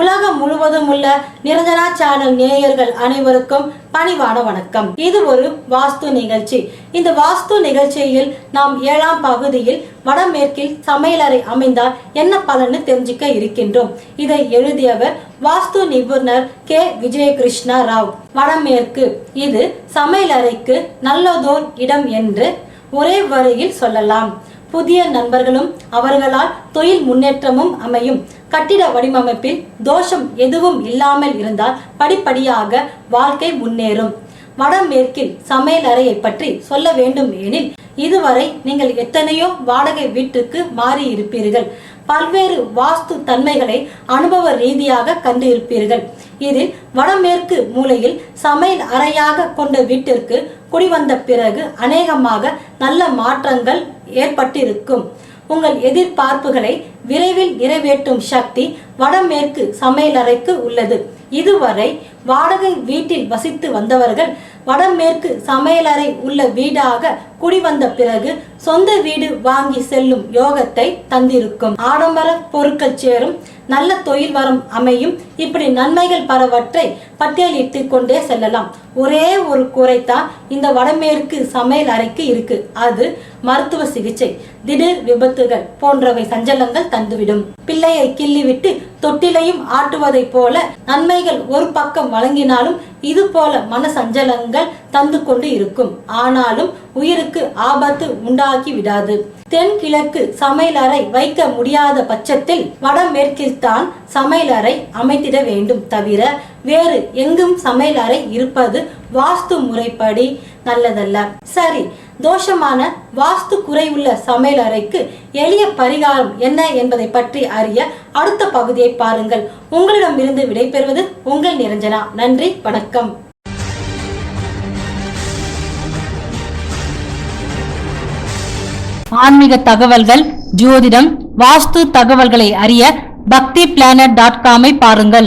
உலகம் முழுவதும் உள்ள நிரஞ்சனா சேனல் நேயர்கள் அனைவருக்கும் பணிவான வணக்கம். இது ஒரு வாஸ்து நிகழ்ச்சி. இந்த வாஸ்து நிகழ்ச்சியில் நாம் ஏழாம் பகுதியில் வடமேற்கில் சமையலறை அமைந்தால் என்ன பலன்னு தெரிஞ்சுக்க இருக்கின்றோம். இதை எழுதியவர் வாஸ்து நிபுணர் கே. விஜயகிருஷ்ணா ராவ். வடமேற்கு. இது சமையலறைக்கு நல்லதோர் இடம் என்று ஒரே வரியில் சொல்லலாம். புதிய நண்பர்களும் அவர்களால் தொழில் முன்னேற்றமும் அமையும். கட்டிட வடிவமைப்பில் தோஷம் எதுவும் இல்லாமல் இருந்தால் படிப்படியாக வாழ்க்கை முன்னேறும். வடமேற்கில் சமையல் அறையை பற்றி சொல்ல வேண்டும் எனில் இதுவரை நீங்கள் எத்தனையோ வாடகை வீட்டுக்கு மாறி இருப்பீர்கள் பல்வேறு வாஸ்து தன்மைகளை அனுபவ ரீதியாக கண்டு இருப்பீர்கள் இதில் வடமேற்கு மூலையில் சமையல் அறையாக கொண்ட வீட்டிற்கு குடிவந்த பிறகு அநேகமாக நல்ல மாற்றங்கள் ஏற்பட்டிருக்கும். உங்கள் எதிர்பார்ப்புகளை விரைவில் நிறைவேற்றும் சக்தி வடமேற்கு சமையலறைக்கு உள்ளது. இதுவரை வாடகை வீட்டில் வசித்து வந்தவர்கள் வடமேற்கு சமையலறை உள்ள வீடாக குடிவந்த பிறகு சொந்த வீடு வாங்கி செல்லும் யோகத்தை தந்திருக்கும். ஆடம்பர பொருட்கள் சேரும் நல்ல தொழில் வரம் அமையும். இப்படி நன்மைகள் பலவற்றை பட்டியலிட்டு கொண்டே செல்லலாம். ஒரே ஒரு குறைத்தான் இந்த வடமேற்கு சமையல் அறைக்கு இருக்கு. அது மருத்துவ சிகிச்சை திடீர் விபத்துகள் போன்றவை சஞ்சலங்கள் தந்துவிடும். பிள்ளையை கிள்ளிவிட்டு தொட்டிலையும் ஆட்டுவதைப் போல நன்மைகள் ஒரு பக்கம் வழங்கினாலும் இது போல மன சஞ்சலங்கள் தந்து கொண்டு இருக்கும். ஆனாலும் உயிருக்கு ஆபத்து உண்டாக்கி விடாது. தென்கிழக்கு சமையலறை வைக்க முடியாத பட்சத்தில் வடமேற்கில்தான் சமையலறை அமைத்திட வேண்டும் தவிர வேறு எங்கும் சமையலறை இருப்பது வாஸ்து முறைப்படி நல்லதல்ல. சரி தோஷமான வாஸ்து குறைவுள்ள சமையலறைக்கு எளிய பரிகாரம் என்ன என்பதை பற்றி அறிய அடுத்த பகுதியை பாருங்கள். உங்களிடமிருந்து விடைபெறுவது உங்கள் நிரஞ்சனா. நன்றி வணக்கம். ஆன்மீக தகவல்கள் ஜோதிடம் வாஸ்து தகவல்களை அறிய பக்தி பிளானட் டாட் காமை பாருங்கள்.